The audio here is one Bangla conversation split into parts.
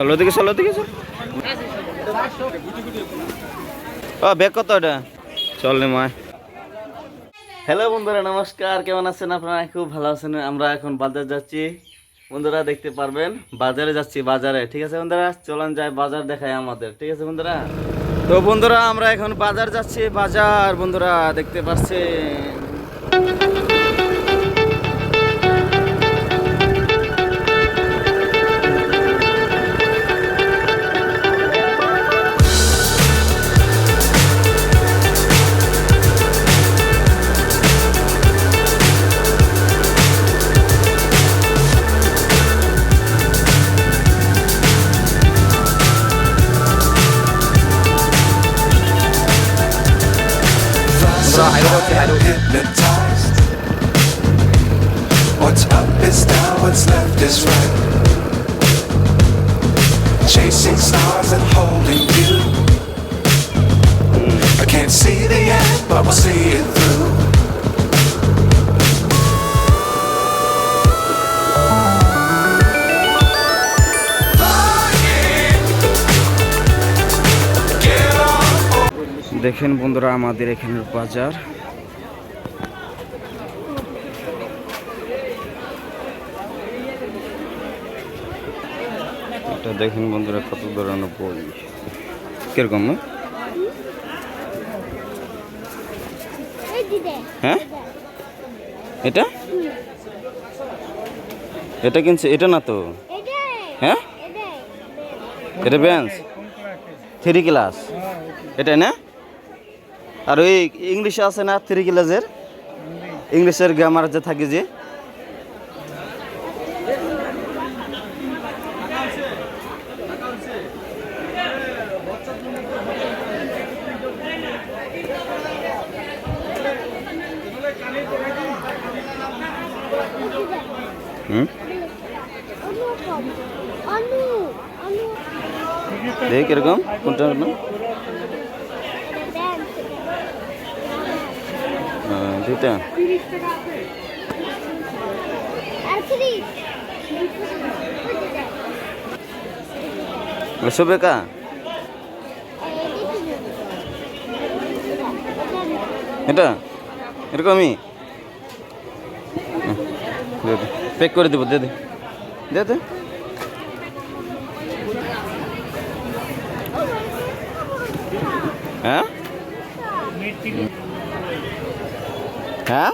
চলো দিকে চলো দিকে ও, ব্যাগ কত এটা? চল নে হ্যালো বন্ধুরা, নমস্কার। কেমন আছেন আপনারা? খুব ভালো আছেন। আমরা এখন বাজার যাচ্ছি। বন্ধুরা, দেখতে পারবেন, বাজারে যাচ্ছি, বাজারে। ঠিক আছে বন্ধুরা? চলুন যায় বাজার দেখায় আমাদের। ঠিক আছে বন্ধুরা? তো বন্ধুরা, আমরা এখন বাজার যাচ্ছি, বাজার। বন্ধুরা, দেখতে পাচ্ছেন hypnotized. What's up is down, what's left is right. Chasing stars and holding you. I can't see the end, but we'll see it through. দেখেন বন্ধুরা আমাদের এখানের বাজার এটা দেখেন বন্ধুরা কত ধরনের বই। কীরকম না? হ্যাঁ? এটা? এটা কিনছে এটা না তো? হ্যাঁ? এটা বেঞ্চ থ্রি ক্লাস এটা না? আর ওই ইংলিশে আছে না থ্রি ক্লাসের ইংলিশের গ্রামার যে থাকে যে? দেখ কীরকম কোনটা হ্যাঁ, দুইটা। আর বেকা এটা? এরকমই? প্যাক করে দেবো, দে দে। দে দে। হ্যাঁ? হ্যাঁ?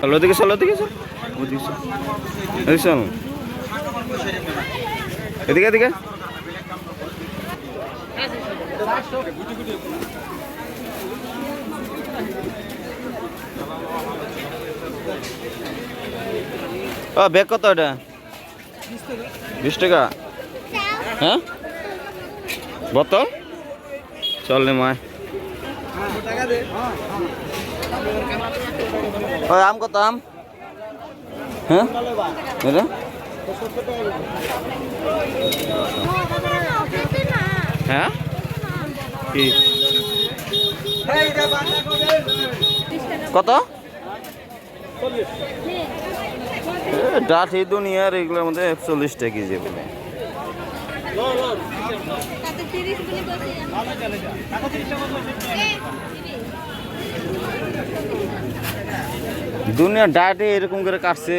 চলো ওদিকে চলো, ওদিকে চল। ওদিকে এদিকে এদিকে। ও, ব্যাগ কত এটা? বিশ টাকা। হ্যাঁ? বোতল? চল নে মায়। আম কত আম? হ্যাঁ? হ্যাঁ? কত? ডাঠি দুনিয়ার এগুলোর মধ্যে চল্লিশ টাকা বলে দুনিয়ার ডাটে এরকম করে কাটছে।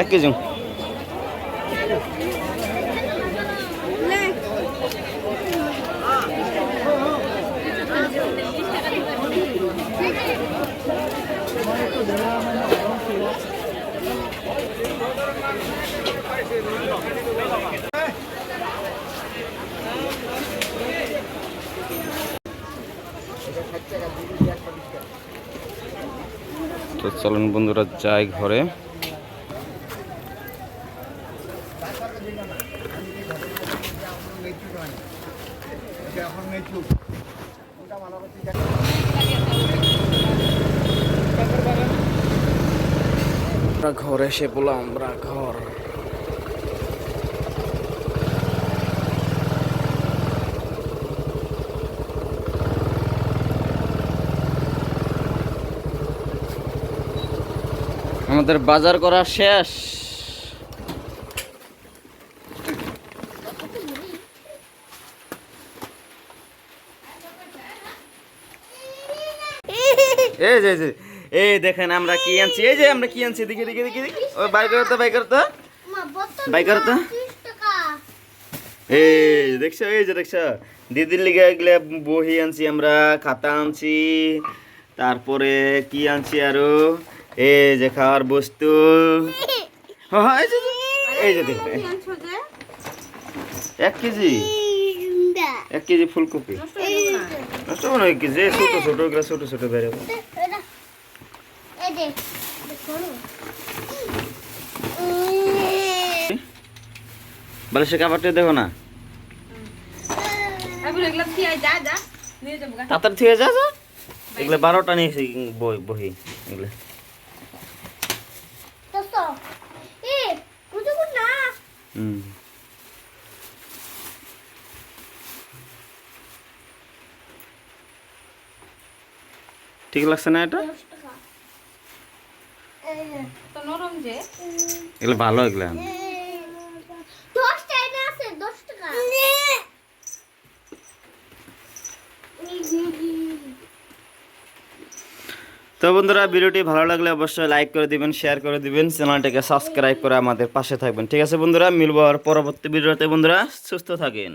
এক কেজি Thank you. তো চলুন বন্ধুরা যাই ঘরে। ঘরে এসে বললাম আমরা ঘর। আমাদের বাজার করা শেষ। এই যে এই দেখেন আমরা কি আনছি এই যে আমরা কি আনছি দেখি দেখি দেখি দেখি। ওই বাই করতো বাই করতো বাই। এই দেখছ এই যে দেখছ। দিদির লিগে এগুলো বহি আনছি আমরা খাতা আনছি তারপরে কি আনছি আরও? এই যে খাওয়ার বস্তু। হ্যাঁ, এই যে, এই যে এক কেজি? এক কেজি ফুলকপি? নষ্ট হবে না? এক কেজি ছোট ছোট এগুলো ছোট ছোট দেখ দেখো কাপড়টা দেখো না। তাড়াতাড়ি থেকে যা যা। এগুলো বারোটা নিয়েছি বই বহি এগুলো দোস্ত এ কুজু কুজ না হুম ঠিক লাগছে না এটা? 10 টাকা এই যে, তো নরম যে। এগুলো ভালো এগুলো। এই, 10 টাকা আছে টাকা তো বন্ধুরা, ভিডিওটি ভালো লাগলে অবশ্যই লাইক করে দিবেন শেয়ার করে দিবেন চ্যানেলটাকে সাবস্ক্রাইব করে আমাদের পাশে থাকবেন। ঠিক আছে বন্ধুরা, মিলবো পরবর্তী ভিডিওতে বন্ধুরা, সুস্থ থাকেন।